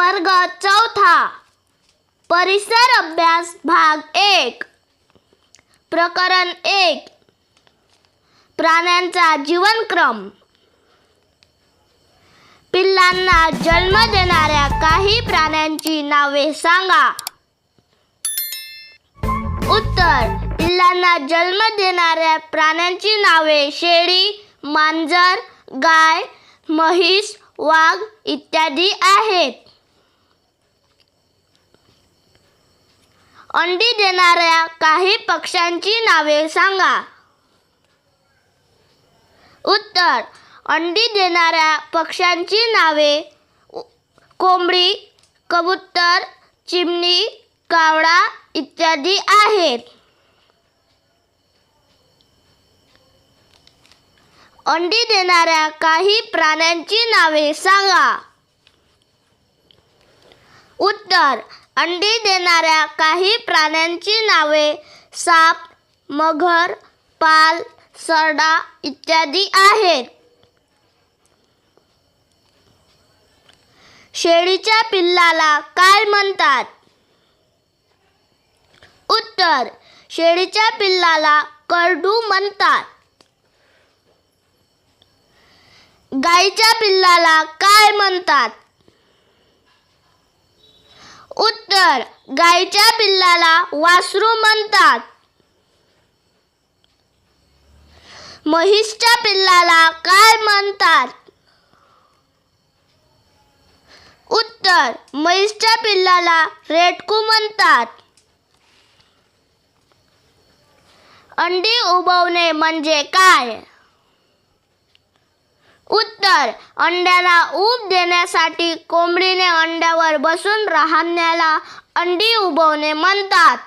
वर्ग चौथा. परिसर अभ्यास भाग एक. प्रकरण एक. प्राण्यांचा जीवनक्रम. पिल्लांना जन्म देणाऱ्या काही प्राण्यांची नावे सांगा. उत्तर. पिल्लांना जन्म देणाऱ्या प्राण्यांची नावे शेळी मांजर गाय म्हैस वाघ इत्यादी आहेत. अंडी देणाऱ्या काही पक्ष्यांची नावे सांगा. उत्तर अंडी देणाऱ्या पक्ष्यांची नावे कोंबडी कबूतर चिमणी कावळा इत्यादी आहेत. अंडी देणाऱ्या काही प्राण्यांची नावे सांगा. उत्तर अंडी देणाऱ्या काही प्राण्यांची नावे साप मगर पाल सरडा इत्यादी आहेत. शेळीच्या पिल्लाला काय म्हणतात? उत्तर शेळीच्या पिल्लाला करडू म्हणतात. गाईच्या पिल्लाला काय म्हणतात? तर गाईच्या पिल्लाला वासरू म्हणतात. म्हैसच्या पिल्लाला काय म्हणतात? उत्तर म्हैसच्या पिल्लाला रेटकू म्हणतात. अंडी उबवणे म्हणजे काय? उत्तर. अंड्याला ऊब देण्यासाठी कोंबडीने अंड्यावर बसून राहण्याला अंडी उबवणे म्हणतात.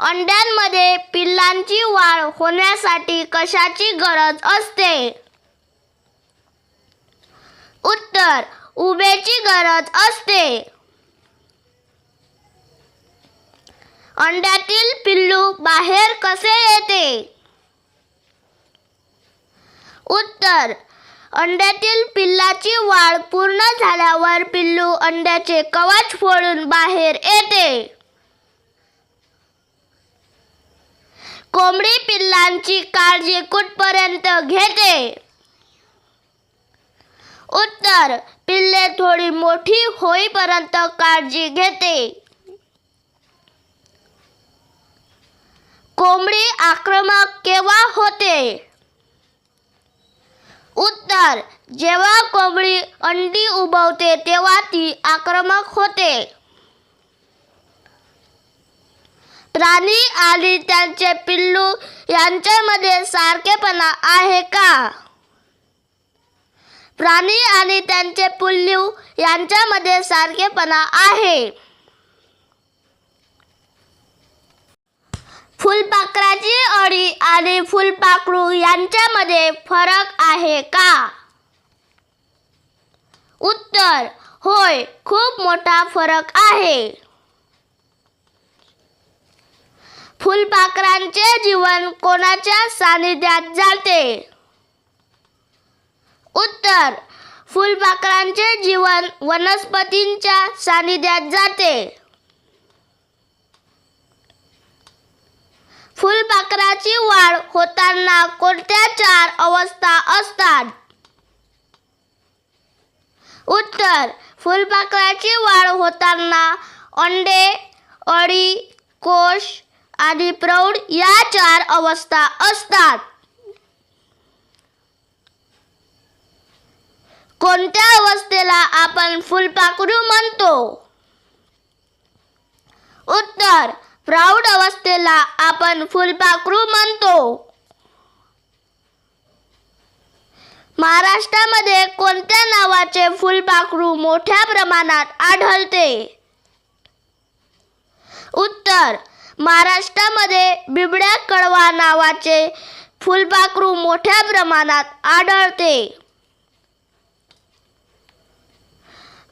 अंड्यांमध्ये पिल्लांची वाढ होण्यासाठी कशाची गरज असते? उत्तर. उभेची गरज असते. अंड्यातील पिल्लू बाहेर कसे येते? उत्तर. अंड्यातील पिल्लाची वाढ पूर्ण झाल्यावर पिल्लू अंड्याचे कवच फोडून बाहेर येते. कोंबडी पिल्लांची काळजी कुठपर्यंत घेते? उत्तर. पिल्ले थोडी मोठी होईपर्यंत काळजी घेते. कोंबडी आक्रमक केव्हा होते? उत्तर. जेव्हा कोंबडी अंडी उबवते तेव्हा ती आक्रमक होते. प्राणी आणि त्यांचे पिल्लू यांच्यामध्ये सारखेपणा आहे का? प्राणी आणि त्यांचे पिल्लू यांच्यामध्ये सारखेपणा आहे. फुलपाखराची अळी आणि फुलपाखरू यांच्यामध्ये फरक आहे का? उत्तर होय खूप मोठा फरक आहे. फुलपाखरांचे जीवन कोणाच्या सानिध्यात जाते? उत्तर फुलपाखरांचे जीवन वनस्पतींच्या सानिध्यात जाते. फुलपाखराची वाढ होताना कोणत्या चार अवस्था असतात? उत्तर फुलपाखराची वाढ होताना अंडे अळी कोश आणि प्रौढ या चार अवस्था असतात. कोणत्या अवस्थेला आपण फुलपाखरू म्हणतो? उत्तर प्रौढ अवस्थेला आपण फुलपाखरू म्हणतो. महाराष्ट्रामध्ये कोणत्या नावाचे फुलपाखरू मोठ्या प्रमाणात आढळते? उत्तर महाराष्ट्रामध्ये बिबड्या कडवा नावाचे फुलपाखरू मोठ्या प्रमाणात आढळते.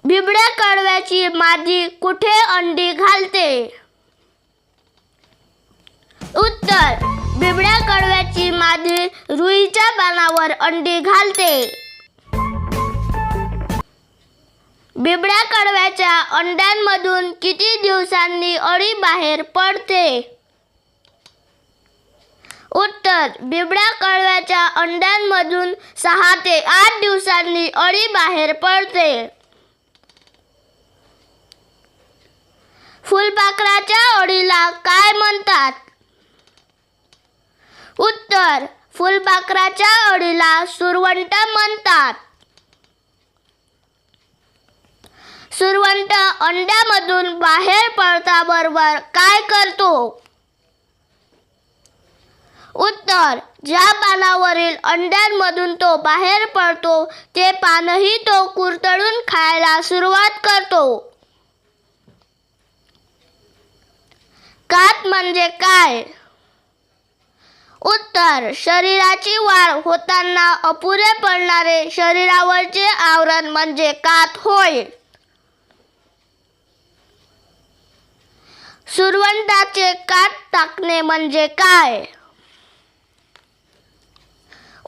बिबड्या कडव्याची मादी कुठे अंडी घालते? उत्तर. बिबड्या कडव्याची मादी रुईच्या पानावर अंडी घालते. बिबड्या कडव्याच्या अंड्यांमधून किती दिवसांनी अळी बाहेर पडते? उत्तर. बिबड्या कळव्याच्या अंड्यांमधून सहा ते आठ दिवसांनी अळी बाहेर पडते. फुलपाखराच्या अळीला काय म्हणतात? उत्तर फुलपाखराच्या अळीला सुरवंट म्हणतात. सुरवंट अंड्यामधून बाहेर पडताबरोबर काय करतो? उत्तर ज्या पानावरील अंड्यांमधून तो बाहेर पडतो ते पानही तो कुरतडून खायला सुरुवात करतो. कात म्हणजे काय? उत्तर. शरीराची वाढ होताना अपुरे पडणारे शरीरावरचे आवरण म्हणजे कात होय. सुरवंटाचे कात टाकणे म्हणजे काय?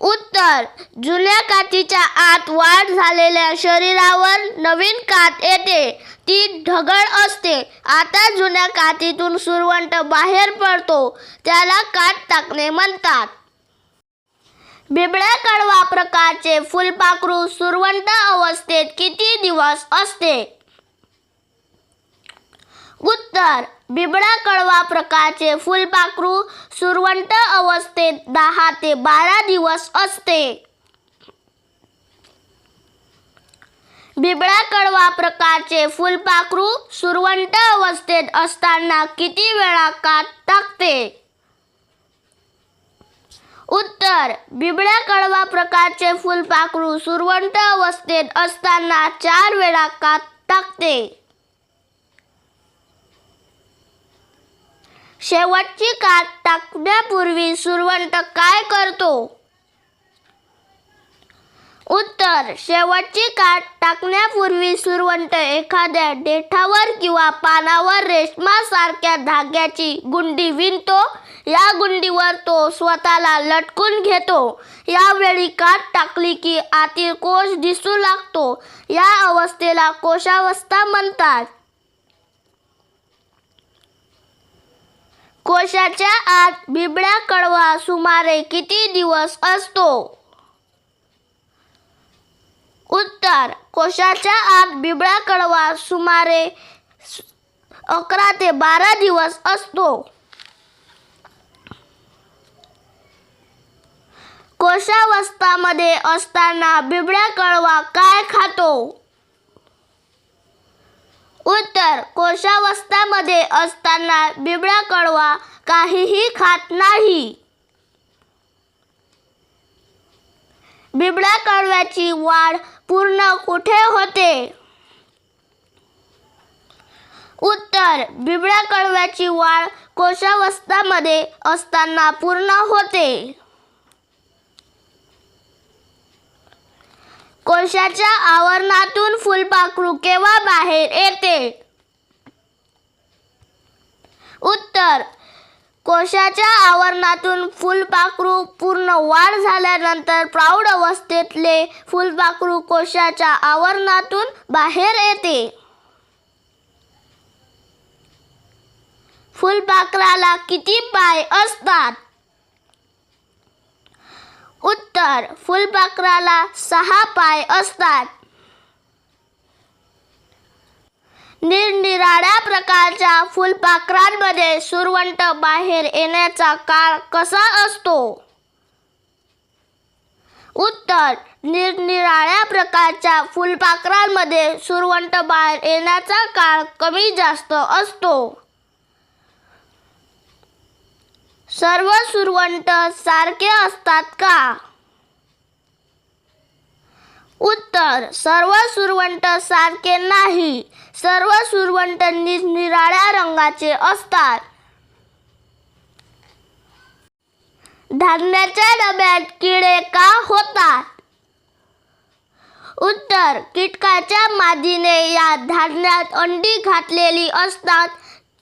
उत्तर. जुन्या कातीच्या आत वाढ झालेल्या शरीरावर नवीन कात येते. ती ढगळ असते. आता जुन्या कातीतून सुरवंट बाहेर पडतो. त्याला कात टाकणे म्हणतात. बिबळ्या कडवा प्रकारचे फुलपाखरू सुरवंट अवस्थेत किती दिवस असते? उत्तर. बिबडा कळवा प्रकारचे फुलपाखरू सुरवंट अवस्थेत दहा ते बारा दिवस असते. बिबळा कळवा प्रकारचे फुलपाखरू सुरवंट अवस्थेत असताना किती वेळा कात टाकते? उत्तर बिबळ्या कळवा प्रकारचे फुलपाखरू सुरवंट अवस्थेत असताना चार वेळा कात टाकते. शेवटची कात टाकण्यापूर्वी सुरवंट काय करतो? उत्तर शेवटची कात टाकण्यापूर्वी सुरवंट एखाद्या देठावर किंवा पानावर रेशमासारख्या धाग्याची गुंडी विणतो. या गुंडीवर तो स्वतःला लटकून घेतो. यावेळी कात टाकली की आतील कोश दिसू लागतो. या अवस्थेला कोशावस्था म्हणतात. कोशाच्या आत बिबड्या कडवा सुमारे किती दिवस असतो? उत्तर कोशाच्या आत बिबळा कडवा सुमारे अकरा ते बारा दिवस असतो. कोशावस्थामध्ये असताना बिबळ्या कळवा काय खातो? उत्तर कोशावस्थामध्ये असताना बिबळा कडवा काहीही खात नाही. बिबळा कडव्याची वाढ पूर्ण कुठे होते? उत्तर बिबळा कडव्याची वाढ कोशावस्थामध्ये असताना पूर्ण होते. कोशाच्या आवरणातून फुलपाखरू केव्हा बाहेर येते. उत्तर. कोशाच्या आवरणातून फुलपाखरू पूर्ण वाढ झाल्यानंतर प्रौढ अवस्थेतले फुलपाखरू कोशाच्या आवरणातून बाहेर येते. फुलपाखराला किती पाय असतात? उत्तर फुलपाखराला सहा पाय असतात. निरनिराळ्या प्रकारच्या फुलपाखरांमध्ये सुरवंट बाहेर येण्याचा काळ कसा असतो? उत्तर निरनिराळ्या प्रकारच्या फुलपाखरांमध्ये सुरवंट बाहेर येण्याचा काळ कमी जास्त असतो. सर्व सुरवंट सारखे असतात का? उत्तर सर्व सुरवंट सारखे नाही. सर्व सुरवंट निरनिराळ्या रंगाचे असतात. धान्याच्या डब्यात किडे का होतात? उत्तर कीटकाच्या मादीने या धान्यात अंडी घातलेली असतात.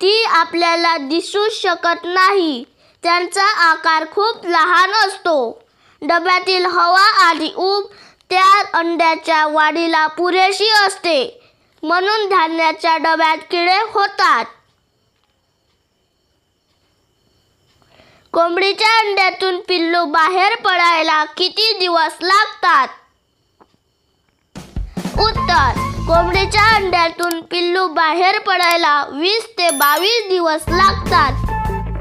ती आपल्याला दिसू शकत नाही. त्यांचा आकार खूप लहान असतो. डब्यातील हवा आणि ऊब त्या अंड्याच्या वाढीला पुरेशी असते. म्हणून धान्याच्या डब्यात किडे होतात. कोंबडीच्या अंड्यातून पिल्लू बाहेर पडायला किती दिवस लागतात? उत्तर कोंबडीच्या अंड्यातून पिल्लू बाहेर पडायला वीस ते बावीस दिवस लागतात.